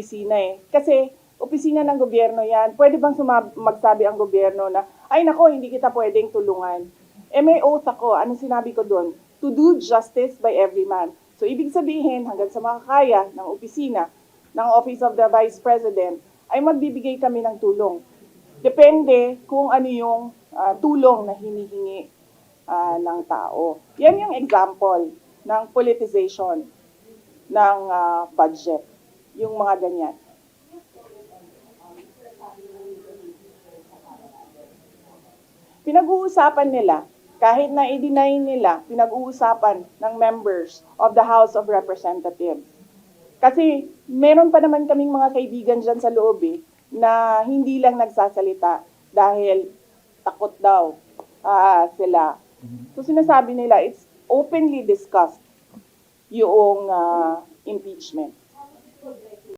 opisina eh. Kasi opisina ng gobyerno yan. Pwede bang sumab- magsabi ang gobyerno na, ay nako, hindi kita pwedeng tulungan. Eh may oath ako. Anong sinabi ko doon? To do justice by every man. So ibig sabihin, hanggang sa makakaya ng opisina, ng Office of the Vice President, ay magbibigay kami ng tulong. Depende kung ano yung ah, tulong na hinihingi ah, ng tao. Yan yung example ng politicization ng ah, budget. Yung mga ganyan. Pinag-uusapan nila, kahit na i-deny nila, pinag-uusapan ng members of the House of Representatives. Kasi meron pa naman kaming mga kaibigan dyan sa loob eh, na hindi lang nagsasalita dahil takot daw ah, sila. So sinasabi nila, it's openly discussed yung ah, impeachment.